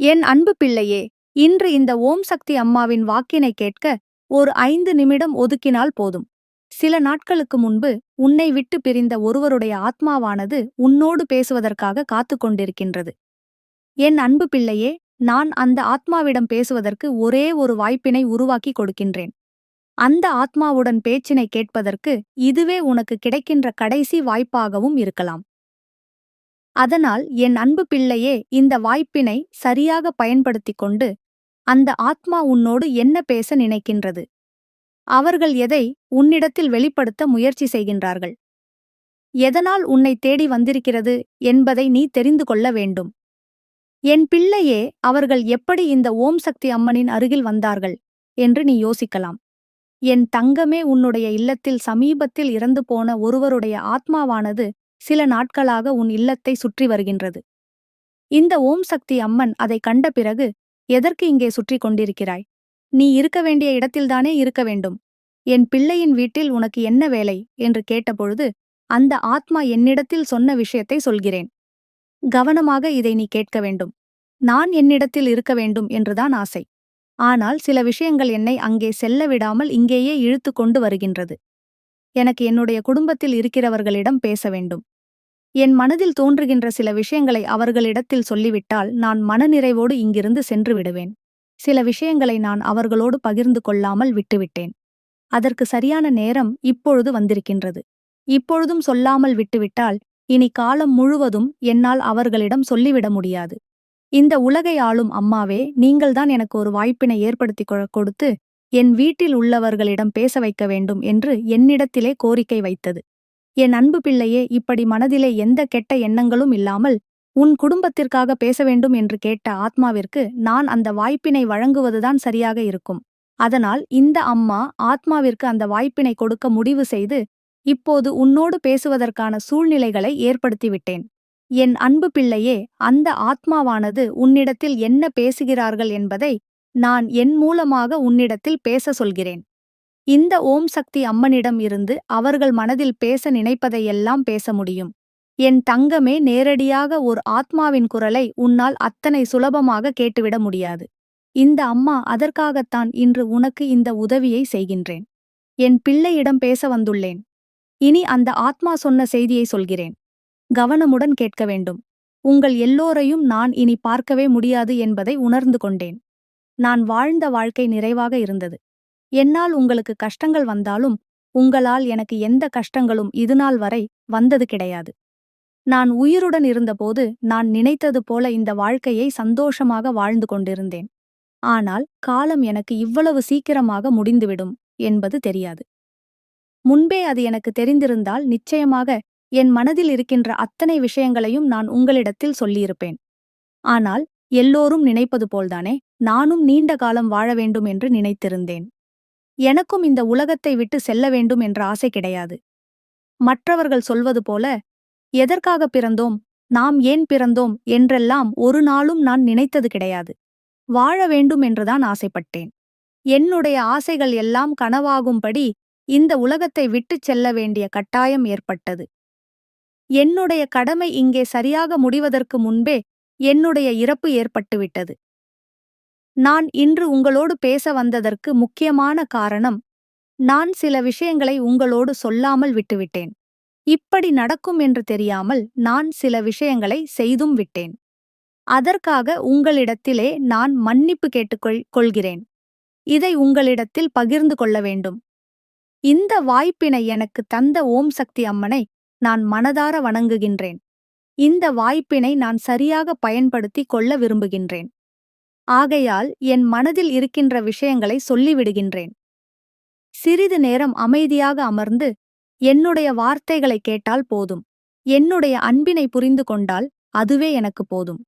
என் அன்பு பிள்ளையே இன்று இந்த ஓம் சக்தி அம்மாவின் வாக்கினை கேட்க ஒரு ஐந்து நிமிடம் ஒதுக்கினால் போதும். சில நாட்களுக்கு முன்பு உன்னை விட்டு பிரிந்த ஒருவருடைய ஆத்மாவானது உன்னோடு பேசுவதற்காக காத்துக் கொண்டிருக்கின்றது. என் அன்பு பிள்ளையே நான் அந்த ஆத்மாவிடம் பேசுவதற்கு ஒரே ஒரு வாய்ப்பினை உருவாக்கி கொடுக்கின்றேன். அந்த ஆத்மாவுடன் பேச்சினை கேட்பதற்கு இதுவே உனக்கு கிடைக்கின்ற கடைசி வாய்ப்பாகவும் இருக்கலாம். அதனால் என் அன்பு பிள்ளையே இந்த வாய்ப்பினை சரியாக பயன்படுத்திக் கொண்டு அந்த ஆத்மா உன்னோடு என்ன பேச நினைக்கின்றது? அவர்கள் எதை உன்னிடத்தில் வெளிப்படுத்த முயற்சி செய்கின்றார்கள்? எதனால் உன்னை தேடி வந்திருக்கிறது என்பதை நீ தெரிந்து கொள்ள வேண்டும். என் பிள்ளையே அவர்கள் எப்படி இந்த ஓம் சக்தி அம்மனின் அருகில் வந்தார்கள் என்று நீ யோசிக்கலாம். என் தங்கமே உன்னுடைய இல்லத்தில் சமீபத்தில் இறந்து போன ஒருவருடைய ஆத்மாவானது சில நாட்களாக உன் இல்லத்தை சுற்றி வருகின்றது. இந்த ஓம் சக்தி அம்மன் அதை கண்ட பிறகு எதற்கு இங்கே சுற்றி கொண்டிருக்கிறாய்? நீ இருக்க வேண்டிய இடத்தில்தானே இருக்க வேண்டும். என் பிள்ளையின் வீட்டில் உனக்கு என்ன வேலை? என்று கேட்டபொழுது அந்த ஆத்மா என்னிடத்தில் சொன்ன விஷயத்தை சொல்கிறேன். கவனமாக இதை நீ கேட்க வேண்டும். நான் என்னிடத்தில் இருக்க வேண்டும் என்றுதான் ஆசை. ஆனால் சில விஷயங்கள் என்னை அங்கே செல்ல விடாமல் இங்கேயே இழுத்து கொண்டு வருகின்றது. எனக்கு என்னுடைய குடும்பத்தில் இருக்கிறவர்களிடம் பேச வேண்டும். என் மனதில் தோன்றுகின்ற சில விஷயங்களை அவர்களிடத்தில் சொல்லிவிட்டால் நான் மனநிறைவோடு இங்கிருந்து சென்று விடுவேன். சில விஷயங்களை நான் அவர்களோடு பகிர்ந்து கொள்ளாமல் விட்டுவிட்டேன். அதற்கு சரியான நேரம் இப்பொழுது வந்திருக்கின்றது. இப்பொழுதும் சொல்லாமல் விட்டுவிட்டால் இனி காலம் முழுவதும் என்னால் அவர்களிடம் சொல்லிவிட முடியாது. இந்த உலகை ஆளும் அம்மாவே நீங்கள்தான் எனக்கு ஒரு வாய்ப்பினை ஏற்படுத்தி கொடுத்து என் வீட்டில் உள்ளவர்களிடம் பேச வைக்க வேண்டும் என்று என்னிடத்திலே கோரிக்கை வைத்தது. என் அன்பு பிள்ளையே இப்படி மனதிலே எந்த கெட்ட எண்ணங்களும் இல்லாமல் உன் குடும்பத்திற்காக பேச வேண்டும் என்று கேட்ட ஆத்மாவிற்கு நான் அந்த வாய்ப்பினை வழங்குவதுதான் சரியாக இருக்கும். அதனால் இந்த அம்மா ஆத்மாவிற்கு அந்த வாய்ப்பினை கொடுக்க முடிவு செய்து இப்போது உன்னோடு பேசுவதற்கான சூழ்நிலைகளை ஏற்படுத்திவிட்டேன். என் அன்பு பிள்ளையே அந்த ஆத்மாவானது உன்னிடத்தில் என்ன பேசுகிறார்கள் என்பதை நான் என் மூலமாக உன்னிடத்தில் பேச சொல்கிறேன். இந்த ஓம் சக்தி அம்மனிடம் இருந்து அவர்கள் மனதில் பேச நினைப்பதையெல்லாம் பேச முடியும். என் தங்கமே நேரடியாக ஒரு ஆத்மாவின் குரலை உன்னால் அத்தனை சுலபமாக கேட்டுவிட முடியாது. இந்த அம்மா அதற்காகத்தான் இன்று உனக்கு இந்த உதவியை செய்கின்றேன். என் பிள்ளையிடம் பேச வந்துள்ளேன். இனி அந்த ஆத்மா சொன்ன செய்தியை சொல்கிறேன். கவனமுடன் கேட்க வேண்டும். உங்கள் எல்லோரையும் நான் இனி பார்க்கவே முடியாது என்பதை உணர்ந்து கொண்டேன். நான் வாழ்ந்த வாழ்க்கை நிறைவாக இருந்தது. என்னால் உங்களுக்கு கஷ்டங்கள் வந்தாலும் உங்களால் எனக்கு எந்த கஷ்டங்களும் இதுநாள் வரை வந்தது கிடையாது. நான் உயிருடன் இருந்தபோது நான் நினைத்தது போல இந்த வாழ்க்கையை சந்தோஷமாக வாழ்ந்து கொண்டிருந்தேன். ஆனால் காலம் எனக்கு இவ்வளவு சீக்கிரமாக முடிந்துவிடும் என்பது தெரியாது. முன்பே அது எனக்கு தெரிந்திருந்தால் நிச்சயமாக என் மனதில் இருக்கின்ற அத்தனை விஷயங்களையும் நான் உங்களிடத்தில் சொல்லியிருப்பேன். ஆனால் எல்லோரும் நினைப்பது போல்தானே? நானும் நீண்ட காலம் வாழ வேண்டும் என்று நினைத்திருந்தேன். எனக்கும் இந்த உலகத்தை விட்டு செல்ல வேண்டும் என்ற ஆசை கிடையாது. மற்றவர்கள் சொல்வது போல எதற்காக பிறந்தோம்? நாம் ஏன் பிறந்தோம்? என்றெல்லாம் ஒரு நாளும் நான் நினைத்தது கிடையாது. வாழ வேண்டும் என்றுதான் ஆசைப்பட்டேன். என்னுடைய ஆசைகள் எல்லாம் கனவாகும்படி இந்த உலகத்தை விட்டுச் செல்ல வேண்டிய கட்டாயம் ஏற்பட்டது. என்னுடைய கடமை இங்கே சரியாக முடிவதற்கு முன்பே என்னுடைய இறப்பு ஏற்பட்டுவிட்டது. நான் இன்று உங்களோடு பேச வந்ததற்கு முக்கியமான காரணம் நான் சில விஷயங்களை உங்களோடு சொல்லாமல் விட்டுவிட்டேன். இப்படி நடக்கும் என்று தெரியாமல் நான் சில விஷயங்களை செய்தும் விட்டேன். அதற்காக உங்களிடத்திலே நான் மன்னிப்பு கேட்டுக்கொள் கொள்கிறேன். இதை உங்களிடத்தில் பகிர்ந்து கொள்ள வேண்டும். இந்த வாய்ப்பினை எனக்கு தந்த ஓம் சக்தி அம்மனை நான் மனதார வணங்குகின்றேன். இந்த வாய்ப்பினை நான் சரியாக பயன்படுத்தி கொள்ள விரும்புகின்றேன். ஆகையால் என் மனதில் இருக்கின்ற விஷயங்களை சொல்லிவிடுகின்றேன். சிறிது நேரம் அமைதியாக அமர்ந்து என்னுடைய வார்த்தைகளை கேட்டால் போதும். என்னுடைய அன்பினை புரிந்து கொண்டால் அதுவே எனக்கு போதும்.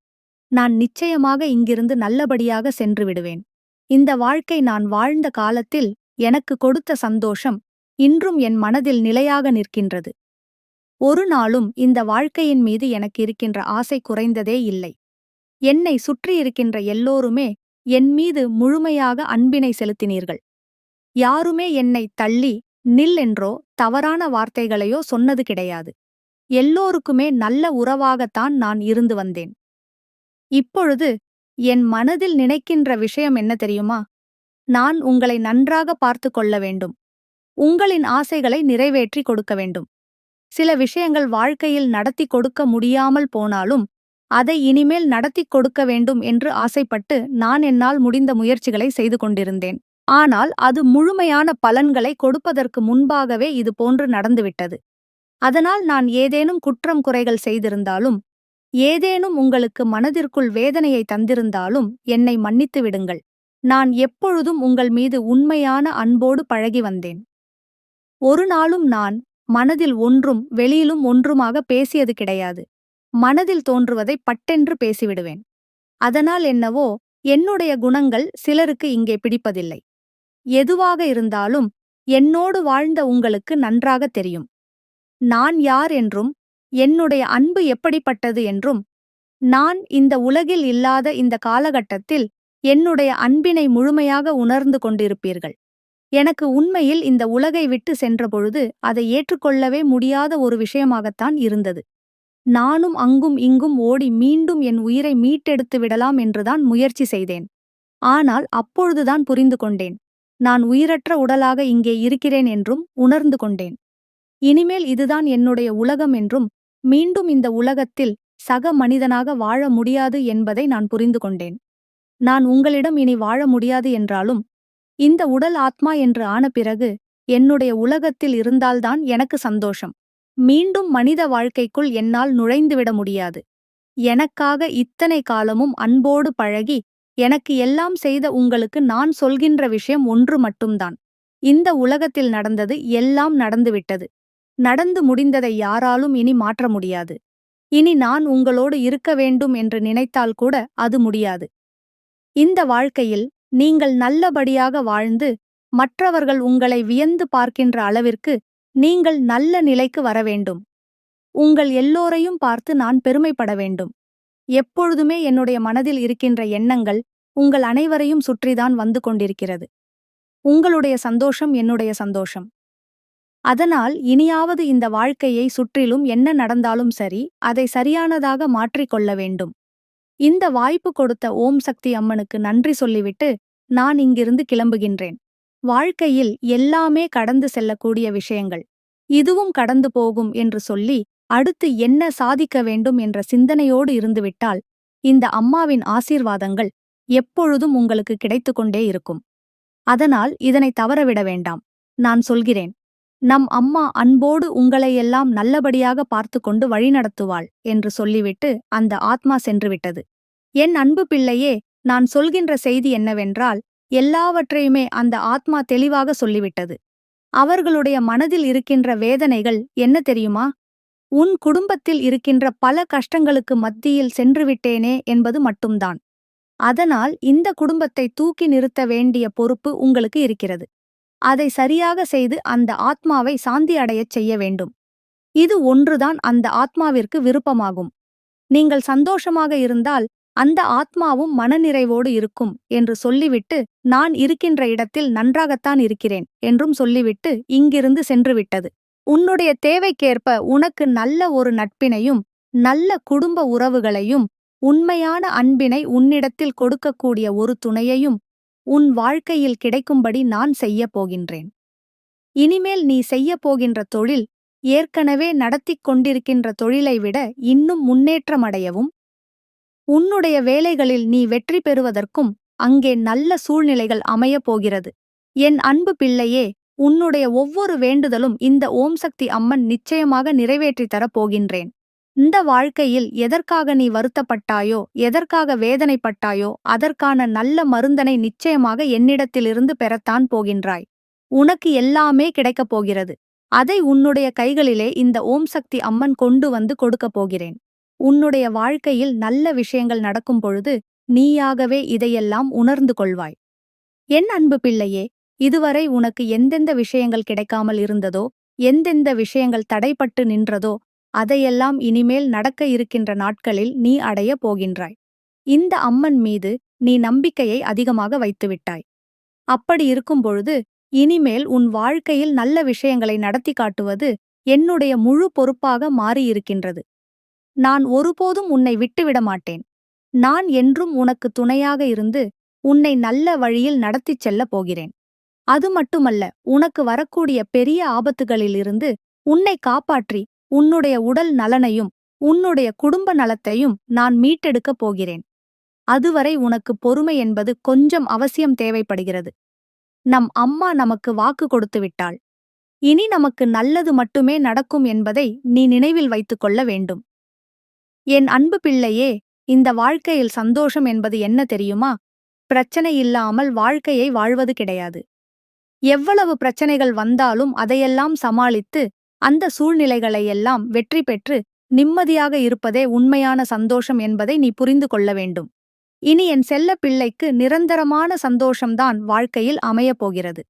நான் நிச்சயமாக இங்கிருந்து நல்லபடியாக சென்று விடுவேன். இந்த வாழ்க்கை நான் வாழ்ந்த காலத்தில் எனக்கு கொடுத்த சந்தோஷம் இன்றும் என் மனதில் நிலையாக நிற்கின்றது. ஒரு நாளும் இந்த வாழ்க்கையின் மீது எனக்கு இருக்கின்ற ஆசை குறைந்ததே இல்லை. என்னை சுற்றியிருக்கின்ற எல்லோருமே என் மீது முழுமையாக அன்பினை செலுத்தினீர்கள். யாருமே என்னை தள்ளி நில் என்றோ தவறான வார்த்தைகளையோ சொன்னது கிடையாது. எல்லோருக்குமே நல்ல உறவாகத்தான் நான் இருந்து வந்தேன். இப்பொழுது என் மனதில் நினைக்கின்ற விஷயம் என்ன தெரியுமா? நான் உங்களை நன்றாக பார்த்து கொள்ள வேண்டும். உங்களின் ஆசைகளை நிறைவேற்றி கொடுக்க வேண்டும். சில விஷயங்கள் வாழ்க்கையில் நடத்தி கொடுக்க முடியாமல் போனாலும் அதை இனிமேல் நடத்தி கொடுக்க வேண்டும் என்று ஆசைப்பட்டு நான் என்னால் முடிந்த முயற்சிகளை செய்து கொண்டிருந்தேன். ஆனால் அது முழுமையான பலன்களை கொடுப்பதற்கு முன்பாகவே இது போன்று நடந்துவிட்டது. அதனால் நான் ஏதேனும் குற்றம் குறைகள் செய்திருந்தாலும் ஏதேனும் உங்களுக்கு மனதிற்குள் வேதனையை தந்திருந்தாலும் என்னை மன்னித்து விடுங்கள். நான் எப்பொழுதும் உங்கள் மீது உண்மையான அன்போடு பழகி வந்தேன். ஒரு நாளும் நான் மனதில் ஒன்றும் வெளியிலும் ஒன்றுமாக பேசியது கிடையாது. மனதில் தோன்றுவதை பட்டென்று பேசிவிடுவேன். அதனால் என்னவோ என்னுடைய குணங்கள் சிலருக்கு இங்கே பிடிப்பதில்லை. எதுவாக இருந்தாலும் என்னோடு வாழ்ந்த உங்களுக்கு நன்றாக தெரியும். நான் யார் என்றும் என்னுடைய அன்பு எப்படிப்பட்டது என்றும் நான் இந்த உலகில் இல்லாத இந்த காலகட்டத்தில் என்னுடைய அன்பினை முழுமையாக உணர்ந்து கொண்டிருப்பீர்கள். எனக்கு உண்மையில் இந்த உலகை விட்டு சென்றபொழுது அதை ஏற்றுக்கொள்ளவே முடியாத ஒரு விஷயமாகத்தான் இருந்தது. நானும் அங்கும் இங்கும் ஓடி மீண்டும் என் உயிரை மீட்டெடுத்து விடலாம் என்றுதான் முயற்சி செய்தேன். ஆனால் அப்பொழுதுதான் புரிந்து கொண்டேன். நான் உயிரற்ற உடலாக இங்கே இருக்கிறேன் என்றும் உணர்ந்து கொண்டேன். இனிமேல் இதுதான் என்னுடைய உலகம் என்றும் மீண்டும் இந்த உலகத்தில் சக மனிதனாக வாழ முடியாது என்பதை நான் புரிந்து கொண்டேன். நான் உங்களிடம் இனி வாழ முடியாது என்றாலும் இந்த உடல் ஆத்மா என்று ஆன பிறகு என்னுடைய உலகத்தில் இருந்தால்தான் எனக்கு சந்தோஷம். மீண்டும் மனித வாழ்க்கைக்குள் என்னால் நுழைந்துவிட முடியாது. எனக்காக இத்தனை காலமும் அன்போடு பழகி எனக்கு எல்லாம் செய்த உங்களுக்கு நான் சொல்கின்ற விஷயம் ஒன்று மட்டும்தான். இந்த உலகத்தில் நடந்தது எல்லாம் நடந்துவிட்டது. நடந்து முடிந்ததை யாராலும் இனி மாற்ற முடியாது. இனி நான் உங்களோடு இருக்க வேண்டும் என்று நினைத்தால் கூட அது முடியாது. இந்த வாழ்க்கையில் நீங்கள் நல்லபடியாக வாழ்ந்து மற்றவர்கள் உங்களை வியந்து பார்க்கின்ற அளவிற்கு நீங்கள் நல்ல நிலைக்கு வர வேண்டும். உங்கள் எல்லோரையும் பார்த்து நான் பெருமைப்பட வேண்டும். எப்பொழுதுமே என்னுடைய மனதில் இருக்கின்ற எண்ணங்கள் உங்கள் அனைவரையும் சுற்றிதான் வந்து கொண்டிருக்கிறது. உங்களுடைய சந்தோஷம் என்னுடைய சந்தோஷம். அதனால் இனியாவது இந்த வாழ்க்கையை சுற்றிலும் என்ன நடந்தாலும் சரி அதை சரியானதாக மாற்றிக்கொள்ள வேண்டும். இந்த வாய்ப்பு கொடுத்த ஓம் சக்தி அம்மனுக்கு நன்றி சொல்லிவிட்டு நான் இங்கிருந்து கிளம்புகின்றேன். வாழ்க்கையில் எல்லாமே கடந்து செல்லக்கூடிய விஷயங்கள். இதுவும் கடந்து போகும் என்று சொல்லி அடுத்து என்ன சாதிக்க வேண்டும் என்ற சிந்தனையோடு இருந்துவிட்டால் இந்த அம்மாவின் ஆசீர்வாதங்கள் எப்பொழுதும் உங்களுக்கு கிடைத்துக்கொண்டே இருக்கும். அதனால் இதனை தவறவிட வேண்டாம். நான் சொல்கிறேன். நம் அம்மா அன்போடு உங்களையெல்லாம் நல்லபடியாக பார்த்து கொண்டு வழிநடத்துவாள் என்று சொல்லிவிட்டு அந்த ஆத்மா சென்றுவிட்டது என் அன்பு பிள்ளையே நான் சொல்கின்ற செய்தி என்னவென்றால் எல்லாவற்றையுமே அந்த ஆத்மா தெளிவாக சொல்லிவிட்டது. அவர்களுடைய மனதில் இருக்கின்ற வேதனைகள் என்ன தெரியுமா? உன் குடும்பத்தில் இருக்கின்ற பல கஷ்டங்களுக்கு மத்தியில் சென்றுவிட்டேனே என்பது மட்டும்தான். அதனால் இந்த குடும்பத்தை தூக்கி நிறுத்த வேண்டிய பொறுப்பு உங்களுக்கு இருக்கிறது. அதை சரியாக செய்து அந்த ஆத்மாவை சாந்தி அடையச் செய்ய வேண்டும். இது ஒன்றுதான் அந்த ஆத்மாவிற்கு விருப்பமாகும். நீங்கள் சந்தோஷமாக இருந்தால் அந்த ஆத்மாவும் மனநிறைவோடு இருக்கும் என்று சொல்லிவிட்டு நான் இருக்கின்ற இடத்தில் நன்றாகத்தான் இருக்கிறேன் என்றும் சொல்லிவிட்டு இங்கிருந்து சென்றுவிட்டது. உன்னுடைய தேவைக்கேற்ப உனக்கு நல்ல ஒரு நட்பினையும் நல்ல குடும்ப உறவுகளையும் உண்மையான அன்பினை உன்னிடத்தில் கொடுக்கக்கூடிய ஒரு துணையையும் உன் வாழ்க்கையில் கிடைக்கும்படி நான் செய்யப் போகின்றேன். இனிமேல் நீ செய்யப் போகின்ற தொழில் ஏற்கனவே நடத்திக் கொண்டிருக்கின்ற தொழிலை விட இன்னும் முன்னேற்றமடையவும் உன்னுடைய வேலைகளில் நீ வெற்றி பெறுவதற்கும் அங்கே நல்ல சூழ்நிலைகள் அமையப் போகிறது. என் அன்பு பிள்ளையே உன்னுடைய ஒவ்வொரு வேண்டுதலும் இந்த ஓம் சக்தி அம்மன் நிச்சயமாக நிறைவேற்றித் தரப் போகின்றேன். இந்த வாழ்க்கையில் எதற்காக நீ வருத்தப்பட்டாயோ எதற்காக வேதனைப்பட்டாயோ அதற்கான நல்ல மருந்தனை நிச்சயமாக என்னிடத்திலிருந்து பெறத்தான் போகின்றாய். உனக்கு எல்லாமே கிடைக்கப் போகிறது. அதை உன்னுடைய கைகளிலே இந்த ஓம் சக்தி அம்மன் கொண்டு வந்து கொடுக்கப் போகிறேன். உன்னுடைய வாழ்க்கையில் நல்ல விஷயங்கள் நடக்கும் பொழுது நீயாகவே இதையெல்லாம் உணர்ந்து கொள்வாய். என் அன்பு பிள்ளையே இதுவரை உனக்கு எந்தெந்த விஷயங்கள் கிடைக்காமல் இருந்ததோ எந்தெந்த விஷயங்கள் தடைப்பட்டு நின்றதோ அதையெல்லாம் இனிமேல் நடக்க இருக்கின்ற நாட்களில் நீ அடையப் போகின்றாய். இந்த அம்மன் மீது நீ நம்பிக்கையை அதிகமாக வைத்துவிட்டாய். அப்படி இருக்கும்பொழுது இனிமேல் உன் வாழ்க்கையில் நல்ல விஷயங்களை நடத்தி காட்டுவது என்னுடைய முழு பொறுப்பாக மாறியிருக்கின்றது. நான் ஒருபோதும் உன்னை விட்டுவிட மாட்டேன் நான் என்றும் உனக்கு துணையாக இருந்து உன்னை நல்ல வழியில் நடத்திச் செல்லப் போகிறேன். அது மட்டுமல்ல உனக்கு வரக்கூடிய பெரிய ஆபத்துகளிலிருந்து உன்னை காப்பாற்றி உன்னுடைய உடல் நலனையும் உன்னுடைய குடும்ப நலத்தையும் நான் மீட்டெடுக்கப் போகிறேன். அதுவரை உனக்கு பொறுமை என்பது கொஞ்சம் அவசியம் தேவைப்படுகிறது. நம் அம்மா நமக்கு வாக்கு கொடுத்து விட்டாள். இனி நமக்கு நல்லது மட்டுமே நடக்கும் என்பதை நீ நினைவில் வைத்துக் கொள்ள வேண்டும். என் அன்பு பிள்ளையே இந்த வாழ்க்கையில் சந்தோஷம் என்பது என்ன தெரியுமா? பிரச்சனை இல்லாமல் வாழ்க்கையை வாழ்வது கிடையாது. எவ்வளவு பிரச்சனைகள் வந்தாலும் அதையெல்லாம் சமாளித்து அந்த சூழ்நிலைகளையெல்லாம் வெற்றி பெற்று நிம்மதியாக இருப்பதே உண்மையான சந்தோஷம் என்பதை நீ புரிந்து கொள்ள வேண்டும். இனி என் செல்ல பிள்ளைக்கு நிரந்தரமான சந்தோஷம்தான் வாழ்க்கையில் அமையப் போகிறது.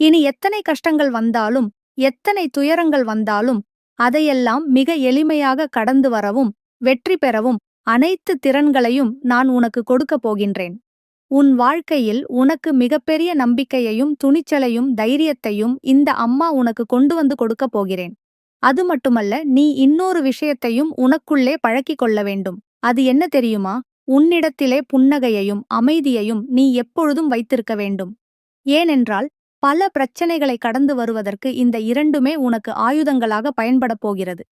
இனி எத்தனை கஷ்டங்கள் வந்தாலும் எத்தனை துயரங்கள் வந்தாலும் அதையெல்லாம் மிக எளிமையாக கடந்து வரவும் வெற்றி பெறவும் அனைத்து திறன்களையும் நான் உனக்கு கொடுக்கப் போகின்றேன். உன் வாழ்க்கையில் உனக்கு மிகப்பெரிய நம்பிக்கையையும் துணிச்சலையும் தைரியத்தையும் இந்த அம்மா உனக்கு கொண்டு வந்து கொடுக்கப் போகிறேன். அது மட்டுமல்ல நீ இன்னொரு விஷயத்தையும் உனக்குள்ளே பழக்கிக் கொள்ள வேண்டும். அது என்ன தெரியுமா? உன்னிடத்திலே புன்னகையையும் அமைதியையும் நீ எப்பொழுதும் வைத்திருக்க வேண்டும். ஏனென்றால் பல பிரச்சனைகளை கடந்து வருவதற்கு இந்த இரண்டுமே உனக்கு ஆயுதங்களாக பயன்படப் போகிறது.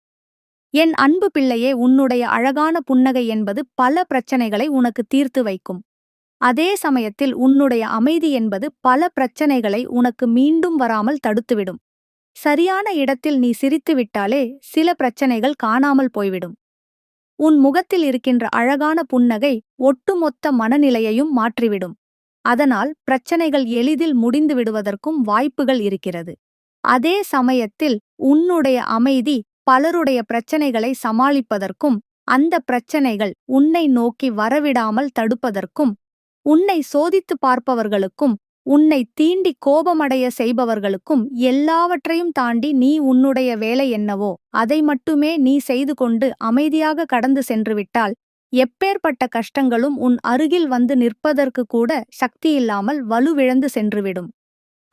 என் அன்பு பிள்ளையே உன்னுடைய அழகான புன்னகை என்பது பல பிரச்சனைகளை உனக்கு தீர்த்து வைக்கும். அதே சமயத்தில் உன்னுடைய அமைதி என்பது பல பிரச்சனைகளை உனக்கு மீண்டும் வராமல் தடுத்துவிடும். சரியான இடத்தில் நீ சிரித்துவிட்டாலே சில பிரச்சனைகள் காணாமல் போய்விடும். உன் முகத்தில் இருக்கின்ற அழகான புன்னகை ஒட்டுமொத்த மனநிலையையும் மாற்றிவிடும். அதனால் பிரச்சனைகள் எளிதில் முடிந்து விடுவதற்கும் வாய்ப்புகள் இருக்கிறது. அதே சமயத்தில் உன்னுடைய அமைதி பலருடைய பிரச்சனைகளை சமாளிப்பதற்கும் அந்த பிரச்சனைகள் உன்னை நோக்கி வரவிடாமல் தடுப்பதற்கும் உன்னை சோதித்து பார்ப்பவர்களுக்கும் உன்னை தீண்டி கோபமடைய செய்பவர்களுக்கும் எல்லாவற்றையும் தாண்டி நீ உன்னுடைய வேலை என்னவோ அதை மட்டுமே நீ செய்து கொண்டு அமைதியாக கடந்து சென்றுவிட்டால் எப்பேற்பட்ட கஷ்டங்களும் உன் அருகில் வந்து நிற்பதற்கு கூட சக்தியில்லாமல் வலுவிழந்து சென்றுவிடும்.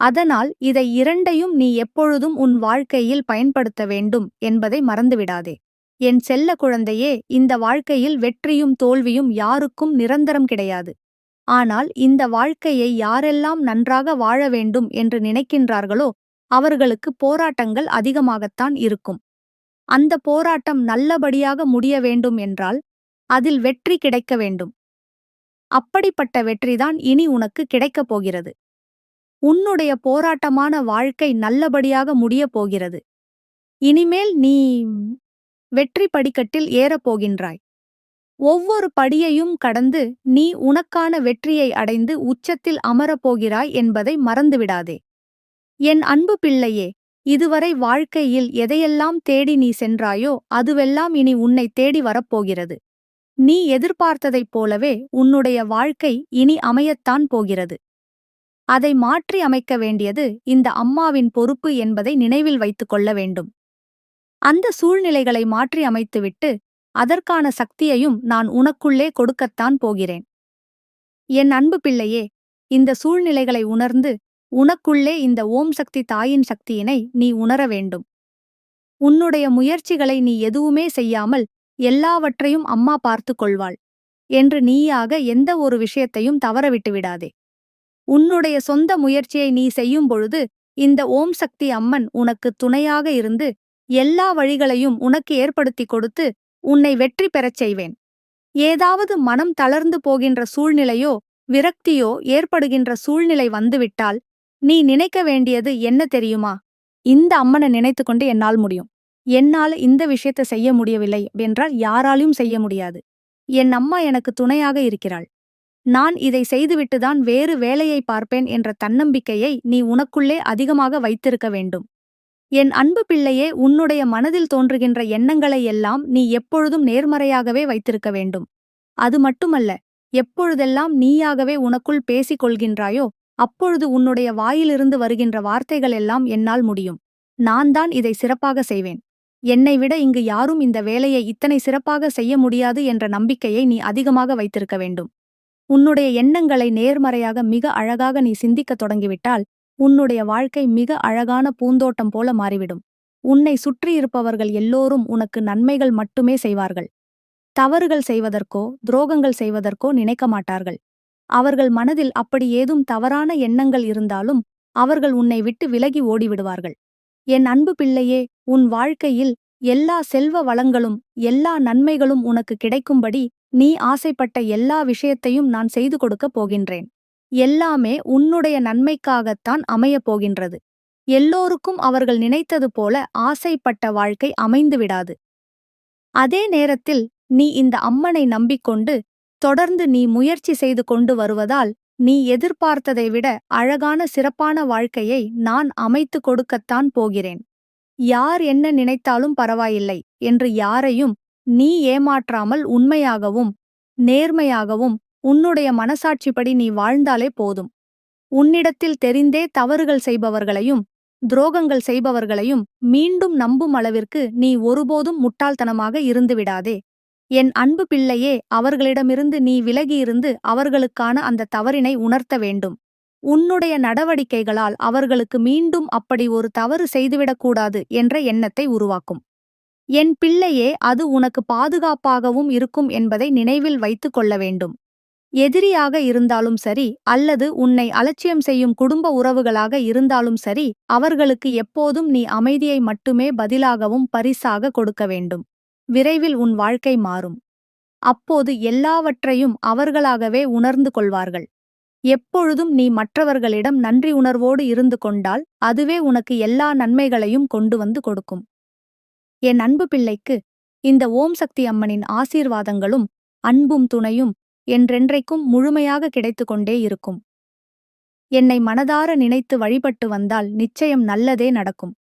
அதனால் இதை இரண்டையும் நீ எப்பொழுதும் உன் வாழ்க்கையில் பயன்படுத்த வேண்டும் என்பதை மறந்துவிடாதே. என் செல்ல குழந்தையே இந்த வாழ்க்கையில் வெற்றியும் தோல்வியும் யாருக்கும் நிரந்தரம் கிடையாது. ஆனால் இந்த வாழ்க்கையை யாரெல்லாம் நன்றாக வாழ வேண்டும் என்று நினைக்கின்றார்களோ அவர்களுக்கு போராட்டங்கள் அதிகமாகத்தான் இருக்கும். அந்த போராட்டம் நல்லபடியாக முடிய வேண்டும் என்றால் அதில் வெற்றி கிடைக்க வேண்டும். அப்படிப்பட்ட வெற்றிதான் இனி உனக்கு கிடைக்கப் போகிறது. உன்னுடைய போராட்டமான வாழ்க்கை நல்லபடியாக முடியப் போகிறது. இனிமேல் நீ வெற்றி படிக்கட்டில் ஏறப் போகின்றாய். ஒவ்வொரு படியையும் கடந்து நீ உனக்கான வெற்றியை அடைந்து உச்சத்தில் அமரப்போகிறாய் என்பதை மறந்துவிடாதே. என் அன்பு பிள்ளையே இதுவரை வாழ்க்கையில் எதையெல்லாம் தேடி நீ சென்றாயோ அதுவெல்லாம் இனி உன்னை தேடி வரப்போகிறது நீ எதிர்பார்த்ததைப் போலவே உன்னுடைய வாழ்க்கை இனி அமையத்தான் போகிறது. அதை மாற்றி அமைக்க வேண்டியது இந்த அம்மாவின் பொறுப்பு என்பதை நினைவில் வைத்துக் கொள்ள வேண்டும். அந்த சூழ்நிலைகளை மாற்றி அமைத்துவிட்டு அதற்கான சக்தியையும் நான் உனக்குள்ளே கொடுக்கத்தான் போகிறேன். என் அன்பு பிள்ளையே இந்த சூழ்நிலைகளை உணர்ந்து உனக்குள்ளே இந்த ஓம் சக்தி தாயின் சக்தியினை நீ உணர வேண்டும். உன்னுடைய முயற்சிகளை நீ எதுவுமே செய்யாமல் எல்லாவற்றையும் அம்மா பார்த்து கொள்வாள். என்று நீயாக எந்த ஒரு விஷயத்தையும் தவறவிட்டு விடாதே உன்னுடைய சொந்த முயற்சியை நீ செய்யும் பொழுது இந்த ஓம் சக்தி அம்மன் உனக்கு துணையாக இருந்து எல்லா வழிகளையும் உனக்கு ஏற்படுத்தி கொடுத்து உன்னை வெற்றி பெறச் செய்வேன். ஏதாவது மனம் தளர்ந்து போகின்ற சூழ்நிலையோ விரக்தியோ ஏற்படுகின்ற சூழ்நிலை வந்துவிட்டால் நீ நினைக்க வேண்டியது என்ன தெரியுமா? இந்த அம்மனை நினைத்துக்கொண்டு என்னால் முடியும். என்னால் இந்த விஷயத்தை செய்ய முடியவில்லை என்றால் யாராலையும் செய்ய முடியாது. என் அம்மா எனக்கு துணையாக இருக்கிறாள். நான் இதை செய்துவிட்டுதான் வேறு வேலையை பார்ப்பேன் என்ற தன்னம்பிக்கையை நீ உனக்குள்ளே அதிகமாக வைத்திருக்க வேண்டும். என் அன்பு பிள்ளையே உன்னுடைய மனதில் தோன்றுகின்ற எண்ணங்களை எல்லாம் நீ எப்பொழுதும் நேர்மறையாகவே வைத்திருக்க வேண்டும். அது மட்டுமல்ல எப்பொழுதெல்லாம் நீயாகவே உனக்குள் பேசிக் கொள்கின்றாயோ அப்பொழுது உன்னுடைய வாயிலிருந்து வருகின்ற வார்த்தைகள் எல்லாம் என்னால் முடியும். நான் தான் இதை சிறப்பாக செய்வேன். என்னை விட இங்கு யாரும் இந்த வேலையை இத்தனை சிறப்பாக செய்ய முடியாது என்ற நம்பிக்கையை நீ அதிகமாக வைத்திருக்க வேண்டும். உன்னுடைய எண்ணங்களை நேர்மறையாக மிக அழகாக நீ சிந்திக்கத் தொடங்கிவிட்டால் உன்னுடைய வாழ்க்கை மிக அழகான பூந்தோட்டம் போல மாறிவிடும். உன்னை சுற்றியிருப்பவர்கள் எல்லோரும் உனக்கு நன்மைகள் மட்டுமே செய்வார்கள். தவறுகள் செய்வதற்கோ துரோகங்கள் செய்வதற்கோ நினைக்க மாட்டார்கள். அவர்கள் மனதில் அப்படி ஏதும் தவறான எண்ணங்கள் இருந்தாலும் அவர்கள் உன்னை விட்டு விலகி ஓடிவிடுவார்கள். என் அன்பு பிள்ளையே உன் வாழ்க்கையில் எல்லா செல்வ வளங்களும் எல்லா நன்மைகளும் உனக்கு கிடைக்கும்படி நீ ஆசைப்பட்ட எல்லா விஷயத்தையும் நான் செய்து கொடுக்கப் போகின்றேன். எல்லாமே உன்னுடைய நன்மைக்காகத்தான் அமையப் போகின்றது. எல்லோருக்கும் அவர்கள் நினைத்தது போல ஆசைப்பட்ட வாழ்க்கை அமைந்துவிடாது அதே நேரத்தில் நீ இந்த அம்மனை நம்பிக்கொண்டு தொடர்ந்து நீ முயற்சி செய்து கொண்டு வருவதால் நீ எதிர்பார்த்ததை விட அழகான சிறப்பான வாழ்க்கையை நான் அமைத்து கொடுக்கத்தான் போகிறேன். யார் என்ன நினைத்தாலும் பரவாயில்லை என்று யாரையும் நீ ஏமாற்றாமல் உண்மையாகவும் நேர்மையாகவும் உன்னுடைய மனசாட்சிப்படி நீ வாழ்ந்தாலே போதும். உன்னிடத்தில் தெரிந்தே தவறுகள் செய்பவர்களையும் துரோகங்கள் செய்பவர்களையும் மீண்டும் நம்பும் அளவிற்கு நீ ஒருபோதும் முட்டாள்தனமாக இருந்துவிடாதே. என் அன்பு பிள்ளையே அவர்களிடமிருந்து நீ விலகியிருந்து அவர்களுக்கான அந்த தவறினை உணர்த்த வேண்டும். உன்னுடைய நடவடிக்கைகளால் அவர்களுக்கு மீண்டும் அப்படி ஒரு தவறு செய்துவிடக்கூடாது என்ற எண்ணத்தை உருவாக்கும். என் பிள்ளையே அது உனக்கு பாதுகாப்பாகவும் இருக்கும் என்பதை நினைவில் வைத்துக் கொள்ள வேண்டும். எதிரியாக இருந்தாலும் சரி அல்லது உன்னை அலட்சியம் செய்யும் குடும்ப உறவுகளாக இருந்தாலும் சரி அவர்களுக்கு எப்போதும் நீ அமைதியை மட்டுமே பதிலாகவும் பரிசாக கொடுக்க வேண்டும். விரைவில் உன் வாழ்க்கை மாறும். அப்போது எல்லாவற்றையும் அவர்களாகவே உணர்ந்து கொள்வார்கள். எப்பொழுதும் நீ மற்றவர்களிடம் நன்றி உணர்வோடு இருந்து கொண்டால் அதுவே உனக்கு எல்லா நன்மைகளையும் கொண்டு வந்து கொடுக்கும். என் அன்பு பிள்ளைக்கு இந்த ஓம் சக்தி அம்மனின் ஆசீர்வாதங்களும் அன்பும் துணையும் என்றென்றைக்கும் முழுமையாக கிடைத்து கொண்டே இருக்கும். என்னை மனதார நினைத்து வழிபட்டு வந்தால் நிச்சயம் நல்லதே நடக்கும்.